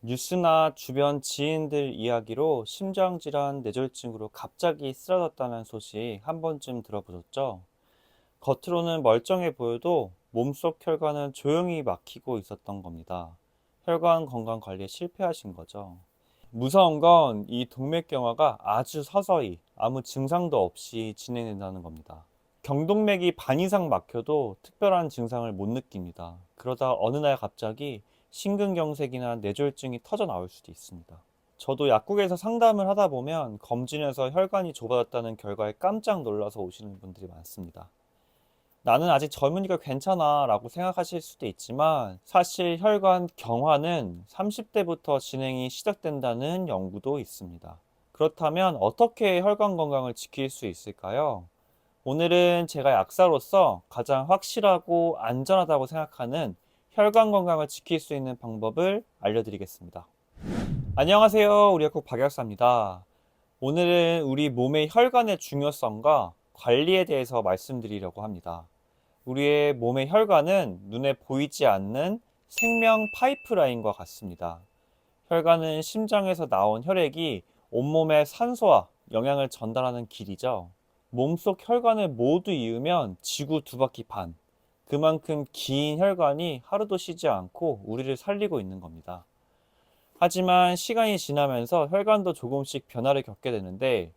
뉴스나 주변 지인들 이야기로 심장질환, 뇌졸중으로 갑자기 쓰러졌다는 소식 한 번쯤 들어보셨죠? 겉으로는 멀쩡해 보여도 몸속 혈관은 조용히 막히고 있었던 겁니다. 혈관 건강 관리에 실패하신 거죠. 무서운 건 이 동맥경화가 아주 서서히 아무 증상도 없이 진행된다는 겁니다. 경동맥이 반 이상 막혀도 특별한 증상을 못 느낍니다. 그러다 어느 날 갑자기 심근경색이나 뇌졸중이 터져 나올 수도 있습니다. 저도 약국에서 상담을 하다 보면 검진에서 혈관이 좁아졌다는 결과에 깜짝 놀라서 오시는 분들이 많습니다. 나는 아직 젊으니까 괜찮아 라고 생각하실 수도 있지만 사실 혈관 경화는 30대부터 진행이 시작된다는 연구도 있습니다. 그렇다면 어떻게 혈관 건강을 지킬 수 있을까요? 오늘은 제가 약사로서 가장 확실하고 안전하다고 생각하는 혈관 건강을 지킬 수 있는 방법을 알려드리겠습니다. 안녕하세요. 우리 약국 박약사입니다. 오늘은 우리 몸의 혈관의 중요성과 관리에 대해서 말씀드리려고 합니다. 우리의 몸의 혈관은 눈에 보이지 않는 생명 파이프라인과 같습니다. 혈관은 심장에서 나온 혈액이 온몸에 산소와 영양을 전달하는 길이죠. 몸속 혈관을 모두 이으면 지구 두 바퀴 반. 그만큼 긴 혈관이 하루도 쉬지 않고 우리를 살리고 있는 겁니다. 하지만 시간이 지나면서 혈관도 조금씩 변화를 겪게 되는데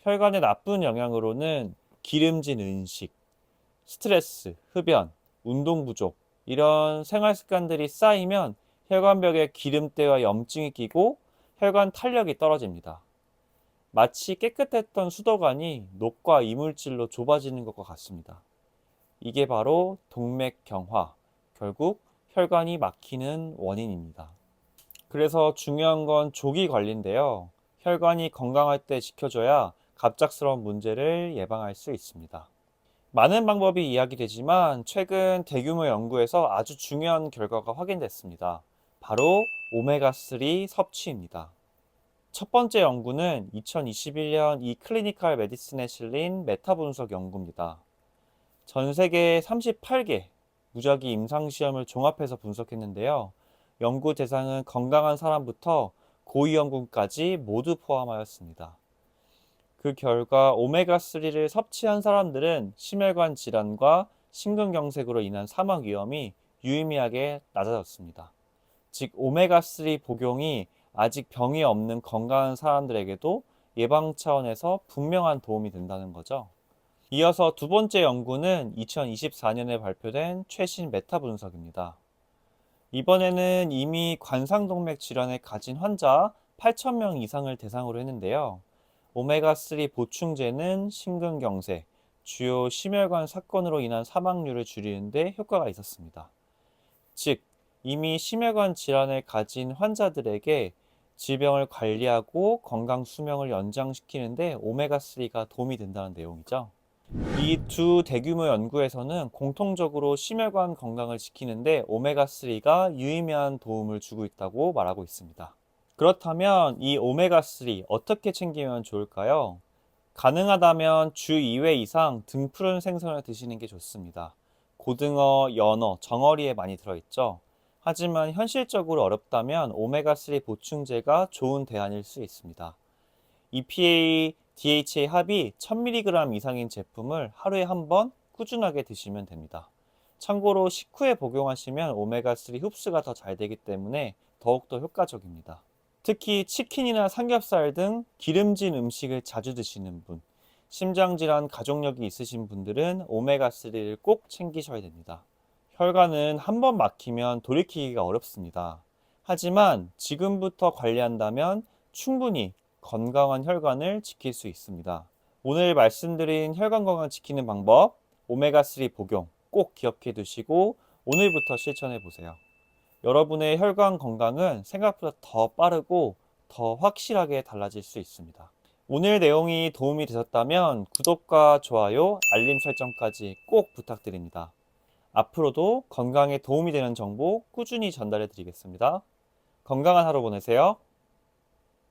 혈관의 나쁜 영향으로는 기름진 음식, 스트레스, 흡연, 운동 부족 이런 생활 습관들이 쌓이면 혈관벽에 기름때와 염증이 끼고 혈관 탄력이 떨어집니다. 마치 깨끗했던 수도관이 녹과 이물질로 좁아지는 것과 같습니다. 이게 바로 동맥경화, 결국 혈관이 막히는 원인입니다. 그래서 중요한 건 조기 관리인데요. 혈관이 건강할 때 지켜줘야 갑작스러운 문제를 예방할 수 있습니다. 많은 방법이 이야기되지만 최근 대규모 연구에서 아주 중요한 결과가 확인됐습니다. 바로 오메가3 섭취입니다. 첫 번째 연구는 2021년 이 클리니컬 메디슨에 실린 메타 분석 연구입니다. 전 세계 38개 무작위 임상시험을 종합해서 분석했는데요. 연구 대상은 건강한 사람부터 고위험군까지 모두 포함하였습니다. 그 결과 오메가3를 섭취한 사람들은 심혈관 질환과 심근경색으로 인한 사망 위험이 유의미하게 낮아졌습니다. 즉, 오메가3 복용이 아직 병이 없는 건강한 사람들에게도 예방 차원에서 분명한 도움이 된다는 거죠. 이어서 두 번째 연구는 2024년에 발표된 최신 메타 분석입니다. 이번에는 이미 관상동맥 질환을 가진 환자 8,000명 이상을 대상으로 했는데요. 오메가3 보충제는 심근경색, 주요 심혈관 사건으로 인한 사망률을 줄이는데 효과가 있었습니다. 즉, 이미 심혈관 질환을 가진 환자들에게 질병을 관리하고 건강 수명을 연장시키는데 오메가3가 도움이 된다는 내용이죠. 이 두 대규모 연구에서는 공통적으로 심혈관 건강을 지키는데 오메가3가 유의미한 도움을 주고 있다고 말하고 있습니다. 그렇다면 이 오메가3 어떻게 챙기면 좋을까요? 가능하다면 주 2회 이상 등푸른 생선을 드시는 게 좋습니다. 고등어, 연어, 정어리에 많이 들어있죠. 하지만 현실적으로 어렵다면 오메가3 보충제가 좋은 대안일 수 있습니다. EPA, DHA 합이 1000mg 이상인 제품을 하루에 한 번 꾸준하게 드시면 됩니다. 참고로 식후에 복용하시면 오메가3 흡수가 더 잘 되기 때문에 더욱더 효과적입니다. 특히 치킨이나 삼겹살 등 기름진 음식을 자주 드시는 분, 심장질환 가족력이 있으신 분들은 오메가3를 꼭 챙기셔야 됩니다. 혈관은 한 번 막히면 돌이키기가 어렵습니다. 하지만 지금부터 관리한다면 충분히 건강한 혈관을 지킬 수 있습니다. 오늘 말씀드린 혈관 건강 지키는 방법, 오메가3 복용 꼭 기억해 두시고 오늘부터 실천해 보세요. 여러분의 혈관 건강은 생각보다 더 빠르고 더 확실하게 달라질 수 있습니다. 오늘 내용이 도움이 되셨다면 구독과 좋아요, 알림 설정까지 꼭 부탁드립니다. 앞으로도 건강에 도움이 되는 정보 꾸준히 전달해 드리겠습니다. 건강한 하루 보내세요.